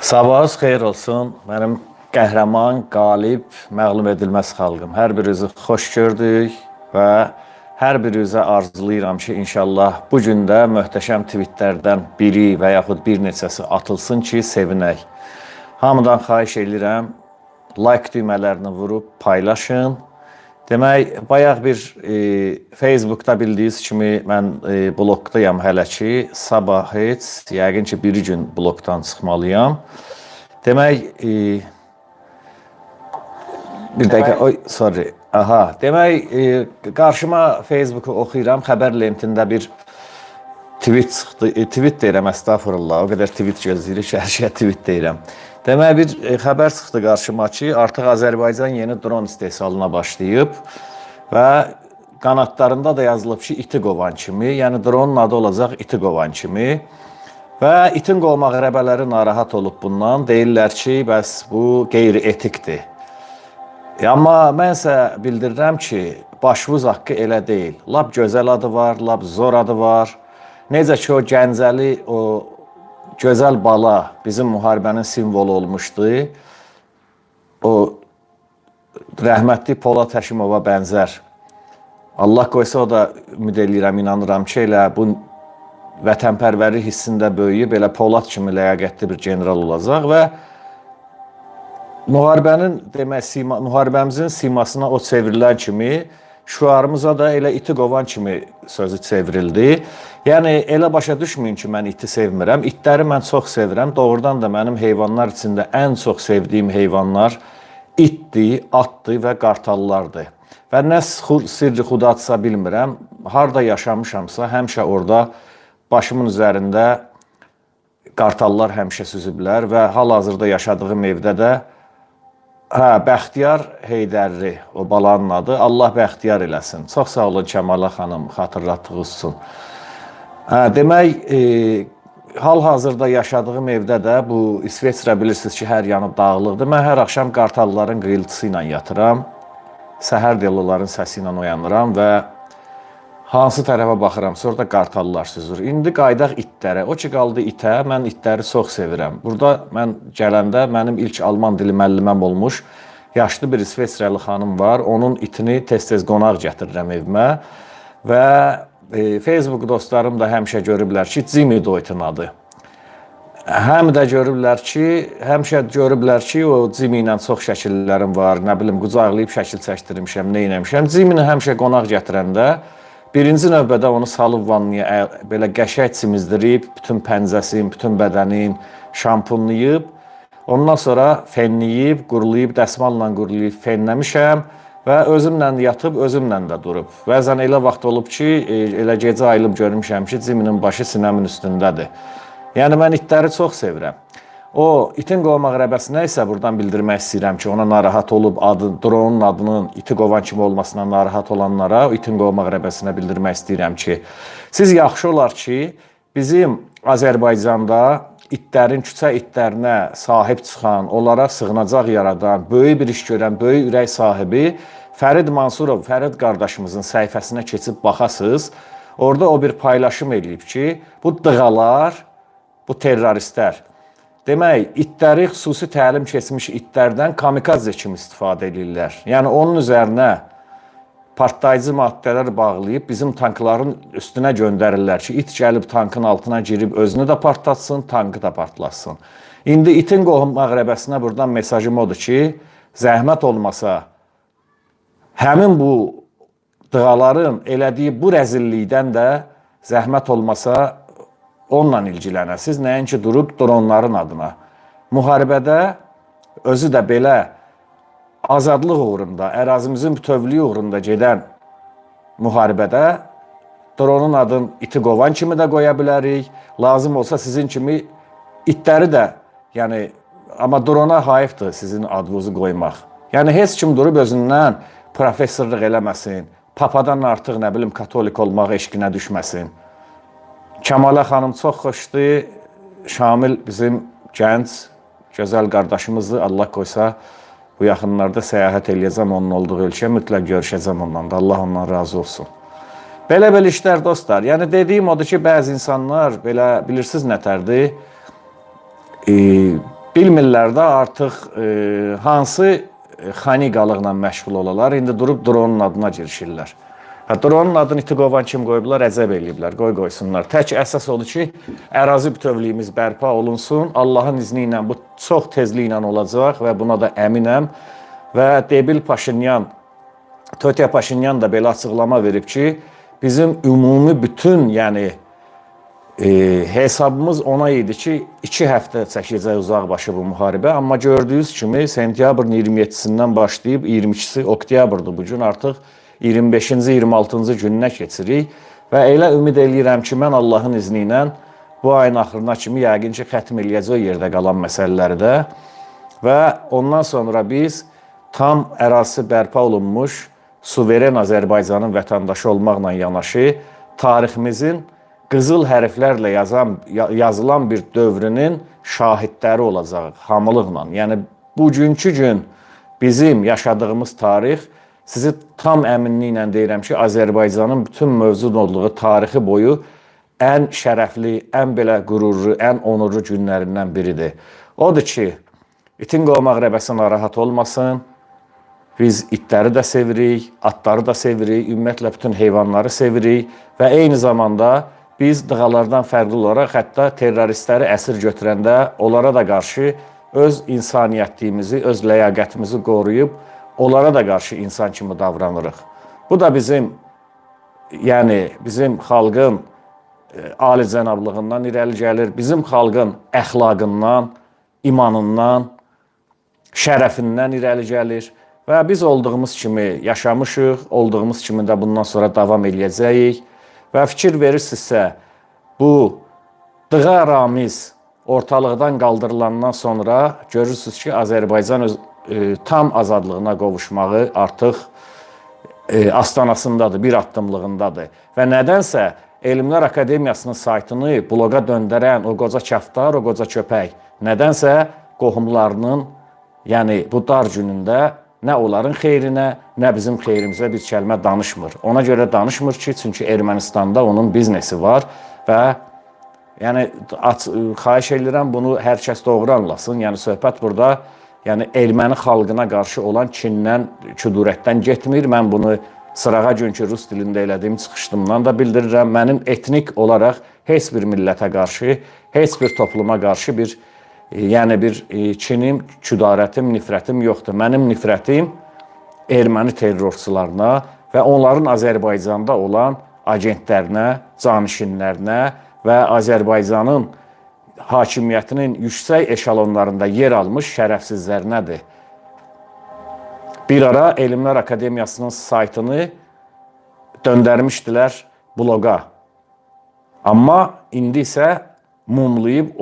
Sabahınız xeyir olsun. Mənim qəhrəman, qalib, məğlum edilməz xalqım. Hər birinizi xoş gördük və hər birinizə arzulayıram ki, inşallah bu gün də möhtəşəm tweetlərdən biri və yaxud bir neçəsi atılsın ki, sevinək. Hamıdan xahiş edirəm, like düymələrini vurub paylaşın. Demək, bayaq bir e, Facebookda bildiyiniz kimi mən e, blokdayam hələ ki. Sabah heç, yəqin ki, bir gün blokdan çıxmalıyam. Demək, e, bir dəqiqə, oy, sorry. Aha, demək, e, qarşıma Facebooku oxuyuram, xəbər lentində bir tweet çıxdı. E, tweet deyirəm, əstəğfurullah. O qədər tweet gözləyirik hər şeyə tweet deyirəm. Demək bir e, xəbər çıxdı qarşıma ki, artıq Azərbaycan yeni dron istehsalına başlayıb və qanadlarında da yazılıb ki, iti qovan kimi, yəni dronun adı olacaq iti qovan kimi. Və itin qovmaq rəbələri narahat olub bundan. Deyirlər ki, bəs bu qeyri-etikdir. Amma mən isə bildirirəm ki, başvuz haqqı elə deyil. Lap gözəl adı var, lap zor adı var. Necə ki o Gəncəli o gözəl bala bizim müharibənin simvolu olmuşdu. O rəhmətli Polad Həşimova bənzər. Allah qoysa o da ümid eləyirəm, inanıram ki, elə bu vətənpərvərlik hissində böyüyüb elə Polad kimi ləyaqətli bir general olacaq və müharibənin demək sima, müharibəmizin simasına o çevrilən kimi şüarımıza da elə iti qovan kimi sözü çevrildi. Yəni elə başa düşməyin ki, mən iti sevmirəm. İtləri mən çox sevirəm. Doğrudan da mənim heyvanlar içində ən çox sevdiyim heyvanlar itdir, atdır və qartallardır. Və nə sirri xudadsa bilmirəm. Harda yaşamışamsa, həmişə orada başımın üzərində qartallar həmişə süzüblər və hal-hazırda yaşadığım evdə də Hə, Bəxtiyar Heydərli o balanın adı. Allah bəxtiyar eləsin. Çox sağ olun Kəmalə xanım, xatırlatdığınız üçün. Hə, demək, e, hal-hazırda yaşadığım evdə də bu İsveçrə bilirsiniz ki, hər yanı dağlıqdır. Mən hər axşam qartalların qıyıltısı ilə yatıram. Səhər deloların səsi ilə oyanıram və hansı tərəfə baxıram, sonra da qartallar süzür. İndi qaydaq itlərə. O ki qaldı itə, mən itləri çox sevirəm. Burada mən gələndə mənim ilk alman dili müəlliməm olmuş yaşlı bir İsveçrəli xanım var. Onun itini tez-tez qonaq gətirirəm evimə və e, Facebook dostlarım da həmişə görüblər ki, Jimmy Doytun adı. Həm də görüblər ki, həmişə görüblər ki, o Jimmy ilə çox şəkillərim var. Nə bilim, qucaqlayıb şəkil çəkdirmişəm, nə etmişəm. Jimmy-ni həmişə qonaq gətirəndə Birinci növbədə onu salıb vannaya belə qəşəng çimizdirib, bütün pəncəsin, bütün bədənin şampunlayıb, ondan sonra fenləyib, qurulayıb, dəsmalla qurulayıb fenləmişəm və özümlə yatıb, özümlə də durub. Bəzən elə vaxt olub ki, e, elə gecə ayılıb görmüşəm ki, ciminin başı sinəmin üstündədir. Yəni mən itləri çox sevirəm. O itin qovmaq rəbəsinə isə buradan bildirmək istəyirəm ki, ona narahat olub adı, dronun adının iti qovan kimi olmasına narahat olanlara o itin qovmaq rəbəsinə bildirmək istəyirəm ki, siz yaxşı olar ki, bizim Azərbaycanda itlərin küçə itlərinə sahib çıxan, onlara sığınacaq yaradan, böyük bir iş görən, böyük ürək sahibi Fərid Mansurov, Fərid qardaşımızın səhifəsinə keçib baxasınız. Orada o bir paylaşım eləyib ki, bu dığalar, bu terroristlər Demək, itləri xüsusi təlim keçmiş itlərdən kamikazə kimi istifadə edirlər. Yəni onun üzərinə partlayıcı maddələr bağlayıb bizim tankların üstünə göndərirlər ki, it gəlib tankın altına girib özünü də partlatsın, tankı da partlatsın. İndi itin qohum məğrəbəsinə buradan mesajım odur ki, zəhmət olmasa həmin bu dığaların elədiyi bu rəzillikdən də zəhmət olmasa onunla ilgilənəsiz, nəinki durub dronların adına. Müharibədə özü də belə azadlıq uğrunda, ərazimizin bütövlüyü uğrunda gedən müharibədə dronun adın iti qovan kimi də qoya bilərik. Lazım olsa sizin kimi itləri də, yəni amma drona hayıfdır sizin adınızı qoymaq. Yəni heç kim durub özündən professorluq eləməsin, papadan artıq nə bilim katolik olmaq eşqinə düşməsin. Kəmalə xanım çox xoşdur. Şamil bizim gənc, gözəl qardaşımızdır. Allah qoysa bu yaxınlarda səyahət eləyəcəm onun olduğu ölkəyə, mütləq görüşəcəm ondan da. Allah ondan razı olsun. Belə-belə işlər dostlar. Yəni dediyim odur ki, bəzi insanlar belə bilirsiniz nətərdir? E, bilmirlər də artıq e, hansı xaniqalıqla məşğul olalar. İndi durub dronun adına girişirlər. Hə, dronun adını iti qovan kim qoyublar, əzəb eləyiblər, qoy qoysunlar. Tək əsas odur ki, ərazi bütövlüyümüz bərpa olunsun. Allahın izni ilə bu çox tezliklə olacaq və buna da əminəm. Və Debil Paşinyan, Tötya Paşinyan da belə açıqlama verib ki, bizim ümumi bütün, yəni e, hesabımız ona idi ki, 2 həftə çəkəcək uzaqbaşı bu müharibə, amma gördüyünüz kimi sentyabrın 27-sindən başlayıb 22-si oktyabrdır. Bu artıq 25-ci 26-cı gününə keçirik. Və elə ümid eləyirəm ki, mən Allahın izni ilə bu ayın axırına kimi yəqin ki, xətm eləyəcək yerdə qalan məsələləri də. Və ondan sonra biz tam ərazisi bərpa olunmuş suveren Azərbaycanın vətəndaşı olmaqla yanaşı tariximizin qızıl hərflərlə yazan ya- yazılan bir dövrünün şahidləri olacaq hamılıqla. Yəni bugünkü gün bizim yaşadığımız tarix sizi tam əminliklə deyirəm ki, Azərbaycanın bütün mövcud olduğu tarixi boyu ən şərəfli, ən belə qürurlu, ən onurlu günlərindən biridir. Odur ki, itin qovmaq rəbəsi narahat olmasın. Biz itləri də sevirik, atları da sevirik, ümumiyyətlə bütün heyvanları sevirik və eyni zamanda biz dığalardan fərqli olaraq hətta terroristləri əsir götürəndə onlara da qarşı öz insaniyyətliyimizi, öz ləyaqətimizi qoruyub onlara da qarşı insan kimi davranırıq. Bu da bizim yəni bizim xalqın e, ali cənablığından irəli gəlir, bizim xalqın əxlaqından, imanından, şərəfindən irəli gəlir və biz olduğumuz kimi yaşamışıq, olduğumuz kimi də bundan sonra davam eləyəcəyik və fikir verirsinizsə bu dığa ramiz ortalıqdan qaldırılandan sonra görürsüz ki, Azərbaycan öz e, tam azadlığına qovuşmağı artıq e, astanasındadır, bir addımlığındadır. Və nədənsə Elmlər Akademiyasının saytını bloqa döndərən o qoca kəftar, o qoca köpək nədənsə qohumlarının, yəni bu dar günündə nə onların xeyrinə, nə bizim xeyrimizə bir kəlmə danışmır. Ona görə danışmır ki, çünki Ermənistanda onun biznesi var və Yəni xahiş edirəm bunu hər kəs doğru anlasın. Yəni söhbət burada yəni erməni xalqına qarşı olan kindən, küdurətdən getmir. Mən bunu sırağa günkü rus dilində elədiyim çıxışımdan da bildirirəm. Mənim etnik olaraq heç bir millətə qarşı, heç bir topluma qarşı bir yəni bir e, kinim, küdarətim, nifrətim yoxdur. Mənim nifrətim erməni terrorçularına və onların Azərbaycanda olan agentlərinə, canişinlərinə və Azərbaycanın hakimiyyətinin yüksək eşalonlarında yer almış şərəfsizlərinədir. Bir ara Elmlər Akademiyasının saytını döndərmişdilər bloqa. Amma indi isə mumlayıb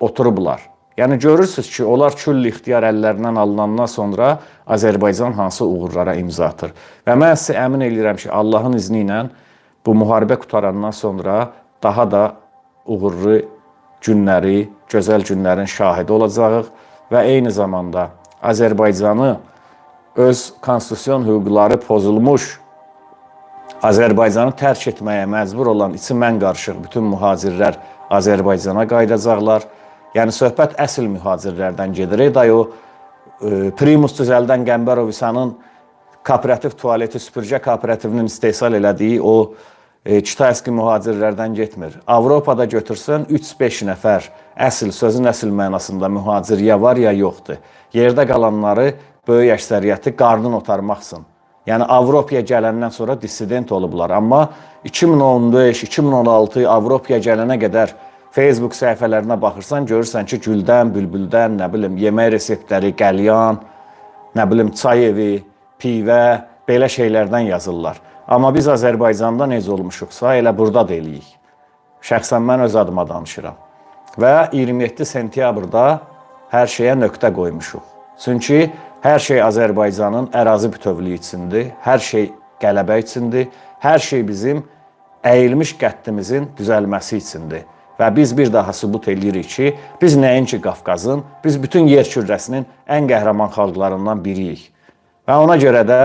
oturublar. Yəni görürsüz ki, onlar küll ixtiyar əllərindən alınandan sonra Azərbaycan hansı uğurlara imza atır. Və mən sizə əmin eləyirəm ki, Allahın izni ilə bu müharibə qutarandan sonra daha da uğurlu günləri, gözəl günlərin şahidi olacağıq və eyni zamanda Azərbaycanı öz konstitusion hüquqları pozulmuş Azərbaycanı tərk etməyə məcbur olan içi mən qarışıq bütün mühacirlər Azərbaycana qayıdacaqlar. Yəni söhbət əsl mühacirlərdən gedir. Ey dayı o e, Primus düzəldən Qəmbərov İsanın kooperativ tualeti süpürgə kooperativinin istehsal elədiyi o e, Kitayski mühacirlərdən getmir. Avropada götürsən 3-5 nəfər əsl sözün əsl mənasında mühacir ya var ya yoxdur. Yerdə qalanları böyük əksəriyyəti qarnın otarmaqsın. Yəni Avropaya gələndən sonra dissident olublar. Amma 2015, 2016 Avropaya gələnə qədər Facebook səhifələrinə baxırsan, görürsən ki, güldən, bülbüldən, nə bilim, yemək reseptləri, qəlyan, nə bilim, çay evi, pivə, belə şeylərdən yazırlar. Amma biz Azərbaycanda necə olmuşuqsa, elə burada da eləyik. Şəxsən mən öz adıma danışıram. Və 27 sentyabrda hər şeyə nöqtə qoymuşuq. Çünki hər şey Azərbaycanın ərazi bütövlüyü üçündür, hər şey qələbə üçündür, hər şey bizim əyilmiş qəddimizin düzəlməsi üçündür. Və biz bir daha sübut eləyirik ki, biz nəinki Qafqazın, biz bütün yer kürrəsinin ən qəhrəman xalqlarından biriyik. Və ona görə də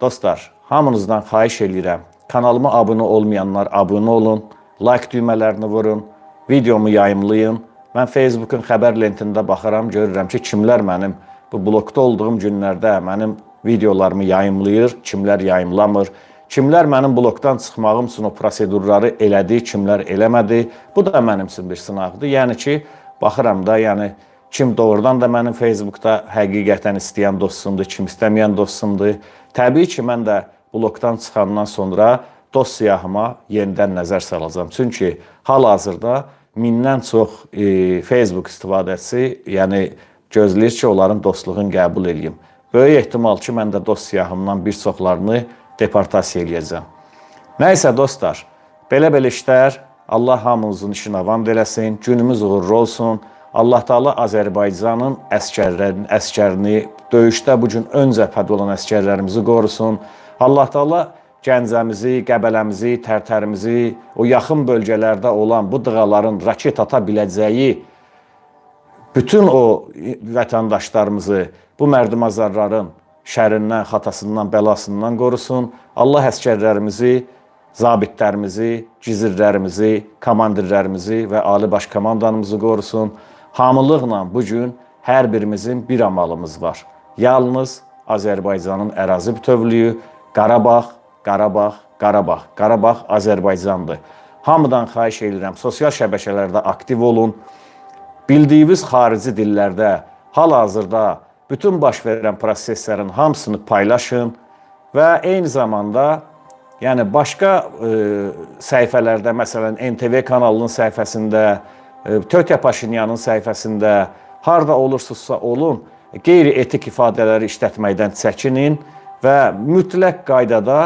dostlar, hamınızdan xahiş eləyirəm, kanalıma abunə olmayanlar abunə olun, like düymələrini vurun, videomu yayımlayın. Mən Facebookun xəbər lentində baxıram, görürəm ki, kimlər mənim bu blokda olduğum günlərdə mənim videolarımı yayımlayır, kimlər yayımlamır, kimlər mənim blokdan çıxmağım üçün o prosedurları elədi, kimlər eləmədi. Bu da mənim üçün bir sınaqdır. Yəni ki, baxıram da, yəni kim doğrudan da mənim Facebookda həqiqətən istəyən dostumdur, kim istəməyən dostumdur. Təbii ki, mən də blokdan çıxandan sonra dost siyahıma yenidən nəzər salacağam. Çünki hal-hazırda mindən çox e, Facebook istifadəçisi, yəni gözləyir ki, onların dostluğunu qəbul edeyim. Böyük ehtimal ki, mən də dost siyahımdan bir çoxlarını deportasiya eləyəcəm. Nəysə dostlar, belə-belə işlər Allah hamımızın işini avam eləsin, günümüz uğurlu olsun. Allah Taala Azərbaycanın əskərlərini, əskərini döyüşdə bu gün ön cəbhədə olan əskərlərimizi qorusun. Allah Taala Gəncəmizi, Qəbələmizi, Tərtərimizi, o yaxın bölgələrdə olan bu dığaların raket ata biləcəyi bütün o vətəndaşlarımızı bu mərdimazarların şərindən, xatasından, bəlasından qorusun. Allah əskərlərimizi, zabitlərimizi, gizirlərimizi, komandirlərimizi və ali baş komandanımızı qorusun. Hamılıqla bu gün hər birimizin bir amalımız var. Yalnız Azərbaycanın ərazi bütövlüyü, Qarabağ, Qarabağ, Qarabağ. Qarabağ Azərbaycandır. Hamıdan xahiş edirəm, sosial şəbəkələrdə aktiv olun. Bildiyiniz xarici dillərdə hal-hazırda bütün baş verən proseslərin hamısını paylaşın və eyni zamanda yəni başqa e, səhifələrdə, məsələn NTV kanalının səhifəsində, e, Tötə Paşinyanın səhifəsində harda olursunuzsa olun, qeyri-etik ifadələri işlətməkdən çəkinin və mütləq qaydada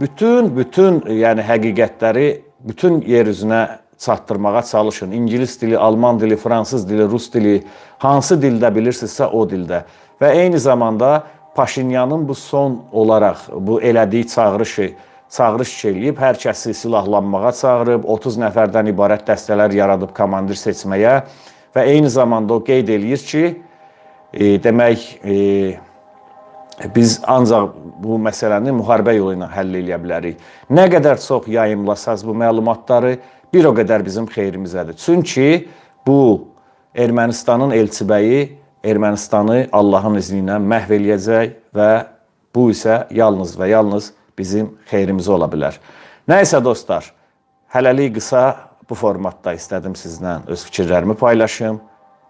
bütün bütün yəni həqiqətləri bütün yer üzünə çatdırmağa çalışın. İngilis dili, Alman dili, Fransız dili, Rus dili, hansı dildə bilirsinizsə o dildə. Və eyni zamanda Paşinyanın bu son olaraq bu elədiyi çağırışı çağırış eləyib, hər kəsi silahlanmağa çağırıb, 30 nəfərdən ibarət dəstələr yaradıb komandir seçməyə və eyni zamanda o qeyd eləyir ki, e, demək, e, biz ancaq bu məsələni müharibə yolu ilə həll edə bilərik. Nə qədər çox yayımlasaz bu məlumatları, bir o qədər bizim xeyrimizədir. Çünki bu Ermənistanın elçibəyi Ermənistanı Allahın izni ilə məhv eləyəcək və bu isə yalnız və yalnız bizim xeyrimizə ola bilər. Nəysə dostlar, hələlik qısa bu formatda istədim sizlə öz fikirlərimi paylaşım.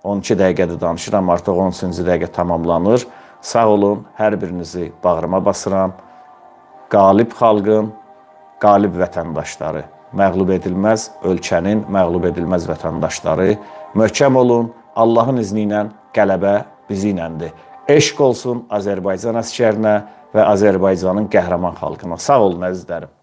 12 dəqiqədir danışıram, artıq 13-cü dəqiqə tamamlanır. Sağ olun, hər birinizi bağrıma basıram. Qalib xalqın, qalib vətəndaşları, məğlub edilməz ölkənin məğlub edilməz vətəndaşları. Möhkəm olun, Allahın izni ilə qələbə bizi iləndir. Eşq olsun Azərbaycan əskərinə və Azərbaycanın qəhrəman xalqına. Sağ olun əzizlərim.